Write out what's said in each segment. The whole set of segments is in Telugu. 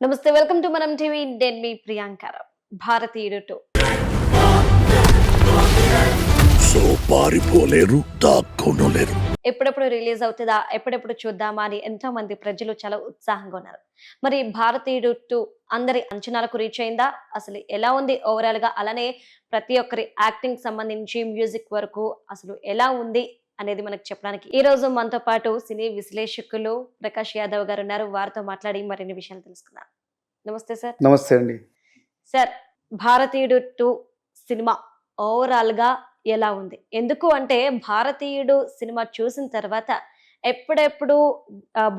నమస్తే వెల్కమ్ టు మనం టీవీ. నేను మీ ప్రియాంకారావు భారతీయుడు టూ. సో పారిపోలేరు దాక్కోనలేరు. ఎప్పుడెప్పుడు రిలీజ్ అవుతుందా ఎప్పుడెప్పుడు చూద్దామా అని ఎంతో మంది ప్రజలు చాలా ఉత్సాహంగా ఉన్నారు. మరి భారతీయుడు టూ అందరి అంచనాలకు రీచ్ అయిందా? అసలు ఎలా ఉంది ఓవరాల్గా? అలానే ప్రతి ఒక్కరి యాక్టింగ్ సంబంధించి మ్యూజిక్ వరకు అసలు ఎలా ఉంది? అనేది మనకు చెప్పడానికి. ఈ రోజు మనతో పాటు సినీ విశ్లేషకులు ప్రకాష్ యాదవ్ గారు ఉన్నారు. వారితో మాట్లాడి మరిన్ని విషయాలు తెలుసుకుందాం. నమస్తే సార్. నమస్తే అండి. సార్ భారతీయుడు టూ సినిమా ఓవరాల్గా ఎలా ఉంది? ఎందుకు అంటే భారతీయుడు సినిమా చూసిన తర్వాత ఎప్పుడెప్పుడు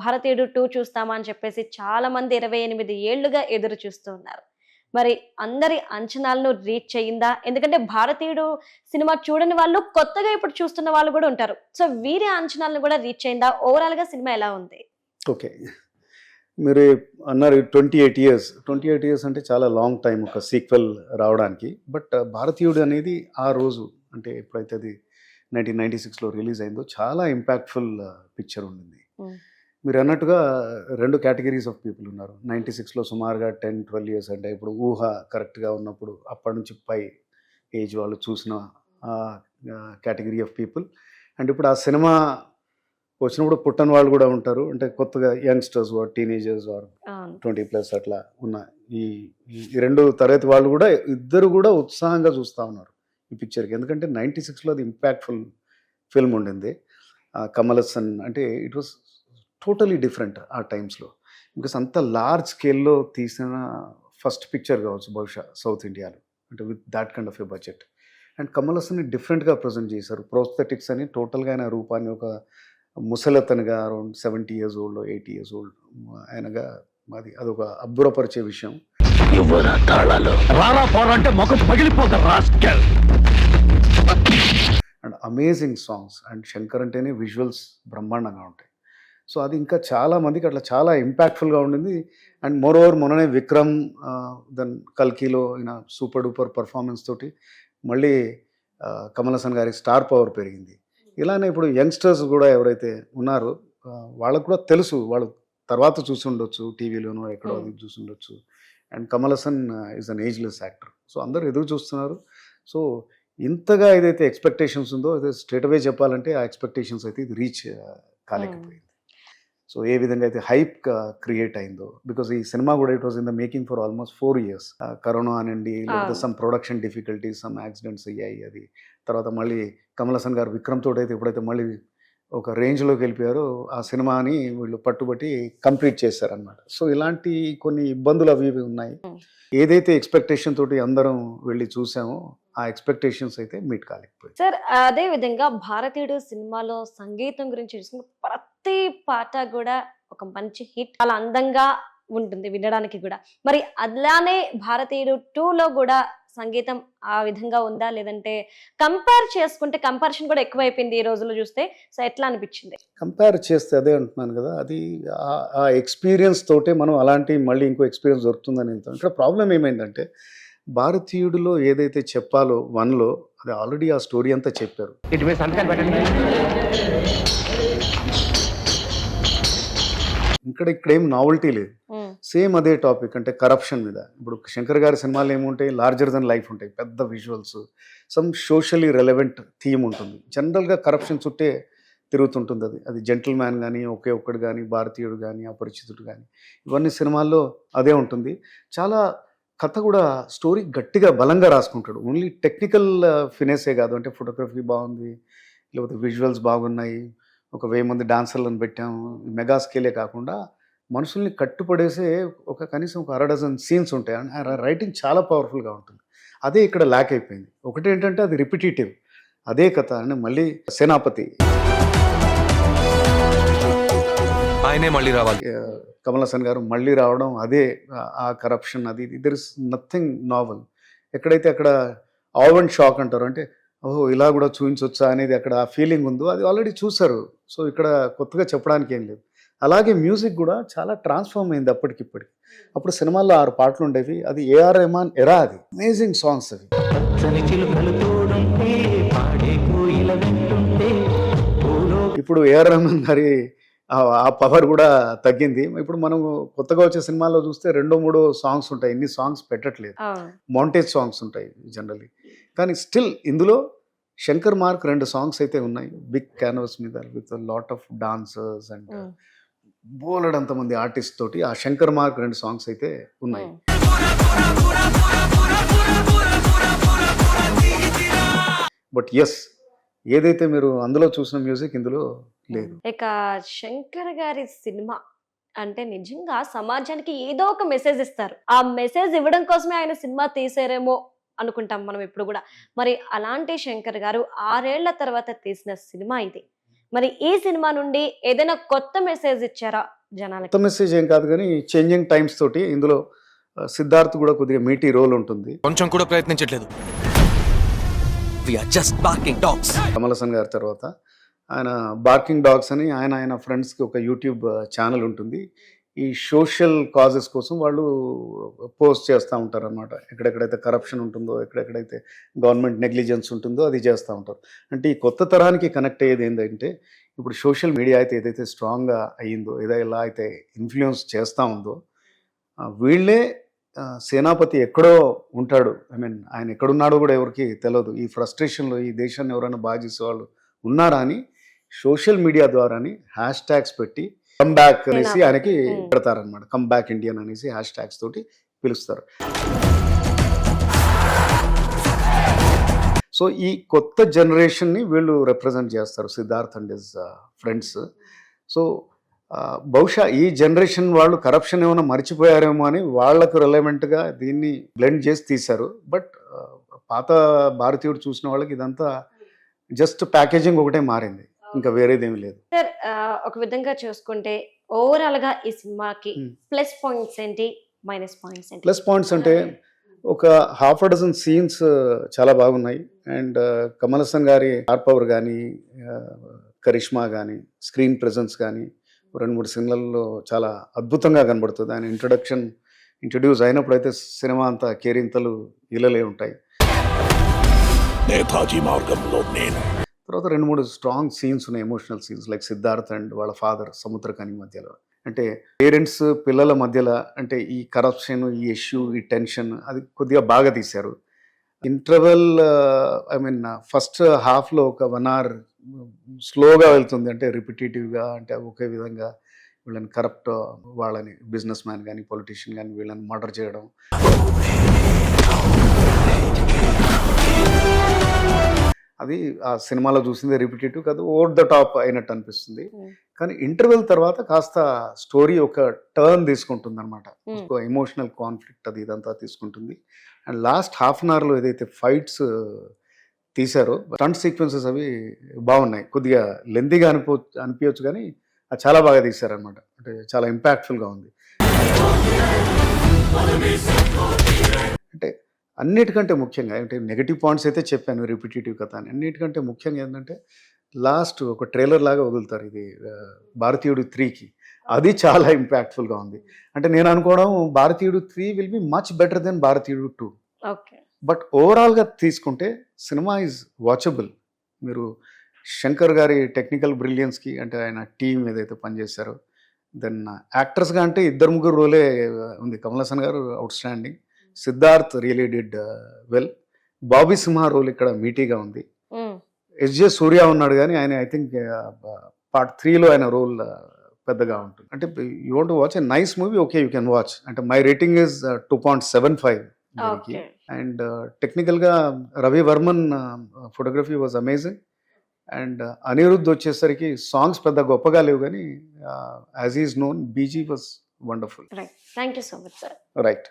భారతీయుడు టూ చూస్తామా అని చెప్పేసి చాలా మంది ఇరవై ఎనిమిది ఏళ్ళుగా ఎదురు చూస్తూ ఉన్నారు. మరి అందరి అంచనాలను రీచ్ అయ్యిందా ఎందుకంటే భారతీయుడు సినిమా చూడని వాళ్ళు కొత్తగా ఇప్పుడు చూస్తున్న వాళ్ళు కూడా ఉంటారు. సో వీరి అంచనాలను కూడా రీచ్ అయిందా ఓవరాల్గా సినిమా ఎలా ఉంది? ఓకే. మీరు అన్నారు twenty eight years twenty eight years అంటే చాలా లాంగ్ టైం ఒక సీక్వెల్ రావడానికి. బట్ భారతీయుడు అనేది ఆ రోజు అంటే ఎప్పుడైతే అది నైన్టీన్ నైన్టీ సిక్స్లో రిలీజ్ అయిందో చాలా ఇంపాక్ట్ఫుల్ పిక్చర్ ఉండింది. Hmm. మీరు అన్నట్టుగా రెండు కేటగిరీస్ ఆఫ్ పీపుల్ ఉన్నారు. నైంటీ సిక్స్లో సుమారుగా టెన్ ట్వెల్వ్ ఇయర్స్ అంటే ఇప్పుడు ఊహ కరెక్ట్గా ఉన్నప్పుడు అప్పటి నుంచి పై ఏజ్ వాళ్ళు చూసిన కేటగిరీ ఆఫ్ పీపుల్. అండ్ ఇప్పుడు ఆ సినిమా వచ్చినప్పుడు పుట్టని వాళ్ళు కూడా ఉంటారు. అంటే కొత్తగా యంగ్స్టర్స్ వారు టీనేజర్స్ వారు ట్వంటీ ప్లస్ అట్లా ఉన్న ఈ రెండు తరగతి వాళ్ళు కూడా ఇద్దరు కూడా ఉత్సాహంగా చూస్తూ ఉన్నారు ఈ పిక్చర్కి. ఎందుకంటే నైంటీ సిక్స్లో అది ఇంపాక్ట్ఫుల్ ఫిల్మ్ ఉండింది. ఆ కమల్ హసన్ అంటే ఇట్ వాస్ టోటలీ డిఫరెంట్ ఆ టైమ్స్లో. బికాస్ అంత లార్జ్ స్కేల్లో తీసిన ఫస్ట్ పిక్చర్ కావచ్చు బహుశా సౌత్ ఇండియాలో. అంటే with that kind of a budget. And Kamal హసన్ని డిఫరెంట్గా ప్రజెంట్ చేశారు. ప్రోస్థెటిక్స్ అని టోటల్గా ఆయన రూపాన్ని ఒక ముసలతనుగా around seventy years old eighty years old ఆయనగా అది అదొక అబ్బురపరిచే విషయం. And amazing songs and Shankar అంటేనే విజువల్స్ బ్రహ్మాండంగా ఉంటాయి. సో అది ఇంకా చాలా మందికి అట్లా చాలా ఇంపాక్ట్ఫుల్గా ఉండింది. అండ్ మోర్ ఓవర్ మొన్ననే విక్రమ్ దెన్ కల్కీలో ఈయన సూపర్ డూపర్ పర్ఫార్మెన్స్ తోటి మళ్ళీ కమల్ హాసన్ గారి స్టార్ పవర్ పెరిగింది. ఇలానే ఇప్పుడు యంగ్స్టర్స్ కూడా ఎవరైతే ఉన్నారో వాళ్ళకు కూడా తెలుసు. వాళ్ళు తర్వాత చూసి ఉండొచ్చు టీవీలోనో ఎక్కడో అది చూసి ఉండొచ్చు. And Kamal Haasan is an ageless actor so అందరూ ఎదురు చూస్తున్నారు. సో ఇంతగా ఏదైతే ఎక్స్పెక్టేషన్స్ ఉందో అదే స్ట్రేట్ అవే చెప్పాలంటే ఆ ఎక్స్పెక్టేషన్స్ అయితే ఇది రీచ్ కాలేకపోయింది. సో ఏ విధంగా అయితే హైప్ క్రియేట్ అయిందో బికాస్ ఈ సినిమా కూడా it was in the making for almost four years. Corona అనండి లేకపోతే. Some production difficulties some accidents అయ్యాయి అది. తర్వాత మళ్ళీ కమల్ హాసన్ గారు విక్రమ్ తోటి అయితే ఎప్పుడైతే మళ్ళీ ఒక రేంజ్లోకి వెళ్ళిపోయారో ఆ సినిమాని వీళ్ళు పట్టుబట్టి కంప్లీట్ చేశారనమాట సో ఇలాంటి కొన్ని ఇబ్బందులు అవి ఇవి ఉన్నాయి. ఏదైతే ఎక్స్పెక్టేషన్ తోటి అందరం వెళ్ళి చూసామో ఆ ఎక్స్పెక్టేషన్స్ అయితే మీట్ కాలేకపోయింది సార్ అదే విధంగా భారతీయుడు సినిమాలో సంగీతం గురించి చూసుకుంటే ప్రతి పాట కూడా ఒక మంచి హిట్ చాలా అందంగా ఉంటుంది వినడానికి కూడా. మరి అలానే భారతీయుడు టూ లో కూడా సంగీతం ఆ విధంగా ఉందా? లేదంటే కంపేర్ చేసుకుంటే కంపారిజన్ కూడా ఎక్కువైపోయింది ఈ రోజుల్లో చూస్తే. సో ఎట్లా అనిపించింది? కంపేర్ చేస్తే అదే అంటున్నాను కదా అది ఆ- ఆ ఎక్స్పీరియన్స్ తోటే మనం అలాంటి మళ్ళీ ఇంకో ఎక్స్పీరియన్స్ దొరుకుతుందని వెళ్తాం ఇక్కడ ప్రాబ్లం ఏమైందంటే భారతీయుడిలో ఏదైతే చెప్పాలో వన్లో అది ఆల్రెడీ ఆ స్టోరీ అంతా చెప్పారు. ఇక్కడ ఇక్కడ ఏం నావల్టీ లేదు సేమ్ అదే టాపిక్ అంటే కరప్షన్ మీద. ఇప్పుడు శంకర్ గారి సినిమాలు ఏముంటాయి? లార్జర్ దెన్ లైఫ్ ఉంటాయి. పెద్ద visuals some socially relevant theme ఉంటుంది. జనరల్గా కరప్షన్ చుట్టే తిరుగుతుంటుంది అది. అది జెంటిల్ మ్యాన్ కానీ ఒకే ఒక్కడు కానీ భారతీయుడు కానీ అపరిచితుడు కానీ ఇవన్నీ సినిమాల్లో అదే ఉంటుంది. చాలా కథ కూడా స్టోరీ గట్టిగా బలంగా రాసుకుంటాడు. ఓన్లీ టెక్నికల్ ఫినేసే కాదు. అంటే ఫోటోగ్రఫీ బాగుంది లేకపోతే విజువల్స్ బాగున్నాయి ఒక వెయ్యి మంది డాన్సర్లను పెట్టాము. మెగా స్కేలే కాకుండా మనుషుల్ని కట్టుపడేసే ఒక కనీసం ఒక అర డజన్ సీన్స్ ఉంటాయి. రైటింగ్ చాలా పవర్ఫుల్గా ఉంటుంది. అదే ఇక్కడ ల్యాక్ అయిపోయింది. ఒకటి ఏంటంటే అది రిపిటేటివ్. అదే కథ అంటే మళ్ళీ సేనాపతి. ఆయనే మళ్ళీ రావాలి. కమల్ హాసన్ గారు మళ్ళీ రావడం అదే ఆ- ఆ కరప్షన్ అది దర్ ఇస్ నథింగ్ నావల్ ఎక్కడైతే అక్కడ ఆవ్ అండ్ షాక్ అంటారు అంటే ఓహో ఇలా కూడా చూపించవచ్చా అనేది అక్కడ ఆ ఫీలింగ్ ఉందో అది ఆల్రెడీ చూసారు సో ఇక్కడ కొత్తగా చెప్పడానికి ఏం లేదు. అలాగే మ్యూజిక్ కూడా చాలా ట్రాన్స్ఫార్మ్ అయింది అప్పటికిప్పటికి. అప్పుడు సినిమాల్లో ఆరు పాటలు ఉండేవి. అది ఏఆర్ రెహమాన్ ఎరా అది. అమేజింగ్ సాంగ్స్ అవి. ఇప్పుడు ఏఆర్ రెహమాన్ గారి ఆ- పవర్ కూడా తగ్గింది. ఇప్పుడు మనం కొత్తగా వచ్చే సినిమాల్లో చూస్తే రెండో మూడో సాంగ్స్ ఉంటాయి. ఇన్ని సాంగ్స్ పెట్టట్లేదు. మౌంటేజ్ సాంగ్స్ ఉంటాయి జనరల్లీ కానీ స్టిల్ ఇందులో శంకర్ మార్క్ రెండు సాంగ్స్ అయితే ఉన్నాయి. బిగ్ క్యాన్వస్ మీద with lot of dancers and బోలెడంత మంది ఆర్టిస్ట్ తోటి ఆ శంకర్ మార్క్ రెండు సాంగ్స్ అయితే ఉన్నాయి. బట్ ఎస్ ఏదైతే మీరు అందులో చూసిన మ్యూజిక్ ఇందులో లేదు. ఇక శంకర్ గారి సినిమా అంటే నిజంగా సమాజానికి ఏదో ఒక మెసేజ్ ఇస్తారు. ఆ మెసేజ్ ఇవ్వడం కోసమే ఆయన సినిమా తీసారేమో అనుకుంటాం మనం ఇప్పుడు కూడా. మరి అలాంటి శంకర్ గారు ఆరేళ్ళ తర్వాత తీసిన సినిమా ఇది. మరి ఈ సినిమా నుండి ఏదైనా కొత్త మెసేజ్ ఇచ్చారా జనాలకి? కొత్త మెసేజ్ ఏం కాదు కానీ చేంజింగ్ టైమ్స్ తోటి ఇందులో సిద్ధార్థ్ కూడా కొద్దిగా మీటీ రోల్ ఉంటుంది. కొంచెం కూడా ప్రయత్నించట్లేదు. We are just barking dogs Kamal Haasan గారి తర్వాత ఆయన బార్కింగ్ డాగ్స్ అని ఆయన ఆయన ఫ్రెండ్స్కి ఒక యూట్యూబ్ ఛానల్ ఉంటుంది. ఈ సోషల్ కాజెస్ కోసం వాళ్ళు పోస్ట్ చేస్తూ ఉంటారు అనమాట ఎక్కడెక్కడైతే కరప్షన్ ఉంటుందో ఎక్కడెక్కడైతే గవర్నమెంట్ నెగ్లిజెన్స్ ఉంటుందో అది చేస్తూ ఉంటారు. అంటే ఈ కొత్త తరానికి కనెక్ట్ అయ్యేది ఏంటంటే ఇప్పుడు సోషల్ మీడియా అయితే ఏదైతే స్ట్రాంగ్గా అయ్యిందో ఏదో ఎలా అయితే ఇన్ఫ్లుయెన్స్ చేస్తూ ఉందో వీళ్ళే సేనాపతి ఎక్కడో ఉంటాడు. ఐ మీన్ ఆయన ఎక్కడున్నాడో కూడా ఎవరికి తెలియదు ఈ ఫ్రస్ట్రేషన్లో ఈ దేశాన్ని ఎవరైనా బాగా చేసేవాళ్ళు ఉన్నారా అని సోషల్ మీడియా ద్వారాని హ్యాష్ ట్యాగ్స్ పెట్టి కమ్ బ్యాక్ అనేసి. ఆయనకి. పెడతారనమాట కమ్ బ్యాక్ ఇండియన్ అనేసి హ్యాష్ ట్యాగ్స్ తోటి పిలుస్తారు. సో ఈ కొత్త జనరేషన్ని వీళ్ళు రిప్రజెంట్ చేస్తారు Siddharth and his friends so బహుశా ఈ జనరేషన్ వాళ్ళు కరప్షన్ ఏమైనా మర్చిపోయారేమో అని వాళ్ళకు రిలవెంట్గా దీన్ని బ్లెండ్ చేసి తీశారు. బట్ పాత భారతీయుడు చూసిన వాళ్ళకి ఇదంతా జస్ట్ ప్యాకేజింగ్ ఒకటే మారింది. ఇంకా వేరేదేమీ లేదు. సార్ ఒక విధంగా చూసుకుంటే ఓవరాల్గా ఈ సినిమాకి. ప్లస్ పాయింట్స్ ఏంటి? మైనస్ పాయింట్స్ ఏంటి? ప్లస్ పాయింట్స్ అంటే ఒక హాఫ్ డజన్ సీన్స్ చాలా బాగున్నాయి. అండ్ కమల్ హాసన్ గారి హార్ పవర్ కానీ కరిష్మా కానీ స్క్రీన్ ప్రెజెన్స్ కానీ రెండు మూడు సినిమాల్లో చాలా అద్భుతంగా కనబడుతుంది. ఆయన ఇంట్రడక్షన్ ఇంట్రడ్యూస్ అయినప్పుడు అయితే సినిమా అంతా కేరింతలు ఇళ్ళలే ఉంటాయి. నేతాజీ మార్గంలో నేను తర్వాత రెండు మూడు స్ట్రాంగ్ సీన్స్ ఉన్నాయి emotional scenes like Siddharth and వాళ్ళ ఫాదర్ సముద్రకాని మధ్యలో. అంటే పేరెంట్స్ పిల్లల మధ్యలో అంటే ఈ కరప్షన్ ఈ ఇష్యూ ఈ టెన్షన్ అది కొద్దిగా బాగా తీశారు. ఇంటర్వెల్ ఐ మీన్ ఫస్ట్ హాఫ్లో ఒక వన్ అవర్ స్లోగా వెళ్తుంది. అంటే రిపిటేటివ్గా అంటే ఒకే విధంగా వీళ్ళని కరప్ట్ uh, వాళ్ళని బిజినెస్ మ్యాన్ కానీ పొలిటీషియన్ కానీ వీళ్ళని మర్డర్ చేయడం. అది ఆ సినిమాలో చూసింది రిపిటేటివ్ కాదు ఓవర్ ద టాప్ అయినట్టు అనిపిస్తుంది. Hmm. కానీ ఇంటర్వెల్ తర్వాత కాస్త స్టోరీ ఒక టర్న్ తీసుకుంటుంది అనమాట. ఎమోషనల్ కాన్ఫ్లిక్ట్ అది ఇదంతా తీసుకుంటుంది. అండ్ లాస్ట్ హాఫ్ అన్ అవర్లో ఏదైతే ఫైట్స్ తీశారో స్టంట్ సీక్వెన్సెస్ అవి బాగున్నాయి. కొద్దిగా లెందీగా అనిపో అనిపించచ్చు కానీ అది చాలా బాగా తీశారనమాట అంటే చాలా ఇంపాక్ట్ఫుల్గా ఉంది. అంటే అన్నిటికంటే ముఖ్యంగా అంటే నెగటివ్ పాయింట్స్ అయితే చెప్పాను రిపిటేటివ్ కథ అని. అన్నిటికంటే ముఖ్యంగా ఏంటంటే లాస్ట్ ఒక ట్రైలర్ లాగా వదులుతారు ఇది భారతీయుడు త్రీకి అది చాలా ఇంపాక్ట్ఫుల్గా ఉంది. అంటే నేను అనుకోవడం Bharateeyudu three will be much better then Bharateeyudu two okay. But ఓవరాల్గా తీసుకుంటే సినిమా ఈజ్ వాచబుల్ మీరు శంకర్ గారి టెక్నికల్ బ్రిలియన్స్కి అంటే ఆయన టీం ఏదైతే పనిచేశారో దెన్ యాక్టర్స్గా అంటే ఇద్దరు ముగ్గురు రోలే ఉంది. కమల్ హాసన్ గారు outstanding Siddharth really did well Bobby Simha role ఇక్కడ మీటీగా ఉంది. ఎస్జే సూర్య ఉన్నాడు కానీ ఆయన ఐ థింక్ పార్ట్ త్రీలో ఆయన రోల్ పెద్దగా ఉంటుంది. అంటే you want watch a nice movie okay you can watch అంటే my rating is two point seven five okay and టెక్నికల్గా Ravi Varman photography was amazing and Anirudh వచ్చేసరికి సాంగ్స్ పెద్ద గొప్పగా లేవు కానీ as is known BG was wonderful right thank you so much sir right